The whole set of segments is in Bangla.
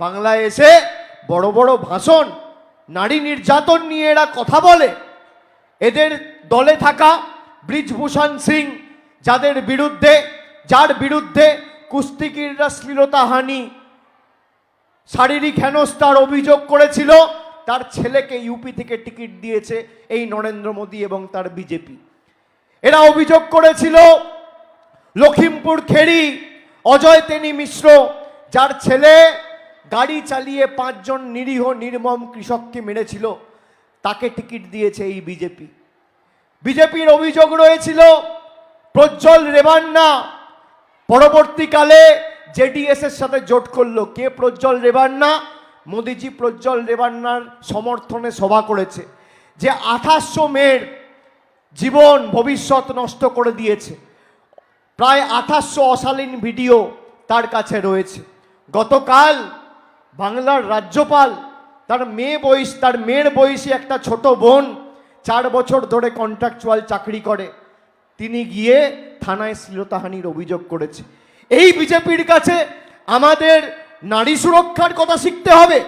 বাংলায় এসে বড় বড় ভাষণ, নারী নির্যাতন নিয়ে এরা কথা বলে। এদের দলে থাকা ব্রিজভূষণ সিং যাদের বিরুদ্ধে, যার বিরুদ্ধে কুস্তিগিররা শ্লীলতাহানি শারীরিক হেনস্থার অভিযোগ করেছিল, তার ছেলেকে ইউপি থেকে টিকিট দিয়েছে এই নরেন্দ্র মোদী এবং তার বিজেপি। এরা অভিযোগ করেছিল, লখিমপুর খেড়ি অজয় তেনি মিশ্র, যার ছেলে গাড়ি চালিয়ে পাঁচজন নিরীহ, নির্মম কৃষককে মেরেছিল। তাকে টিকিট দিয়েছে এই বিজেপি। বিজেপির অভিযোগ রয়েছিল, প্রজ্জ্বল রেবান্না পরবর্তীকালে জেডিএস এর সাথে জোট করল। কে প্রজ্জ্বল রেবান্না? মোদিজি প্রজ্জ্বল রেবান্নার সমর্থনে সভা করেছে, যে আঠাশশো মেয়ের জীবন ভবিষ্যৎ নষ্ট করে দিয়েছে। প্রায় আঠাশশো অশালীন ভিডিও তার কাছে রয়েছে। গতকাল বাংলার রাজ্যপাল, তার মেয়ে বয়স, তার মেয়ের বয়সী একটা ছোট বোন চার বছর ধরে কন্ট্রাকচুয়াল চাকরি করে। তিনি গিয়ে থানায় শ্লীলতাহানির অভিযোগ করেছে। এই বিজেপির কাছে আমাদের নারী সুরক্ষার কথা শিখতে হবে।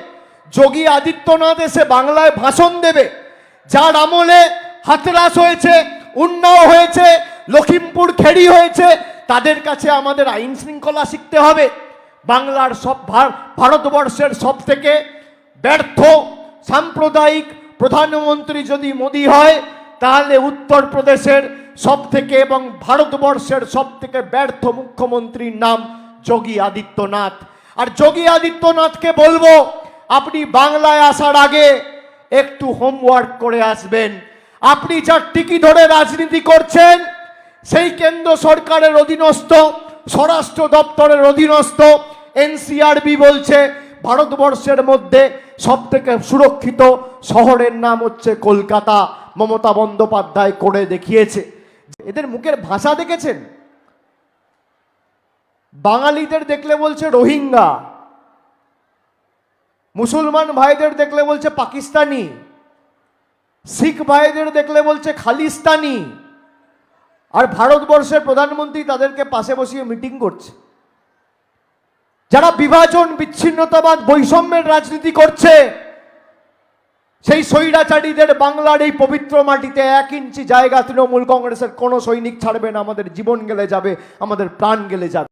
যোগী আদিত্যনাথ এসে বাংলায় ভাষণ দেবে। যার আমলে হাতরাস হয়েছে, উন্নাও হয়েছে লখিমপুর খেড়ি হয়েছে, তাদের কাছে আমাদের আইন শৃঙ্খলা শিখতে হবে। বাংলার সব ভারতবর্ষের সব থেকে ব্যর্থ সাম্প্রদায়িক প্রধানমন্ত্রী যদি মোদী হয়, তাহলে উত্তরপ্রদেশের সব থেকে এবং ভারতবর্ষের সব থেকে ব্যর্থ মুখ্যমন্ত্রীর নাম যোগী আদিত্যনাথ। আর যোগী আদিত্যনাথকে বলব, আপনি বাংলায় আসার আগে একটু হোমওয়ার্ক করে আসবেন। আপনি যার টিকি ধরে রাজনীতি করছেন, সেই কেন্দ্র সরকারের অধীনস্থ, স্বরাষ্ট্র দপ্তরের অধীনস্থ এনসিআরবি বলছে, ভারতবর্ষের মধ্যে সব থেকে সুরক্ষিত শহরের নাম হচ্ছে কলকাতা। মমতা বন্দ্যোপাধ্যায় করে দেখিয়েছে। এদের মুখের ভাষা দেখেছেন? বাঙালিদের দেখলে বলছে রোহিঙ্গা। মুসলমান ভাইদের দেখলে বলছে পাকিস্তানি। শিখ ভাইদের দেখলে বলছে খালিস্তানি। আর ভারতবর্ষের প্রধানমন্ত্রী তাদেরকে পাশে বসিয়ে মিটিং করছে। যারা বিভাজন, বিচ্ছিন্নতাবাদ, বৈষম্যের রাজনীতি করছে, সেই স্বৈরাচারীদের বাংলার এই পবিত্র মাটিতে এক ইঞ্চি জায়গা তৃণমূল কংগ্রেসের কোনো সৈনিক ছাড়বে না। আমাদের জীবন গেলে যাবে, আমাদের প্রাণ গেলে যাবে।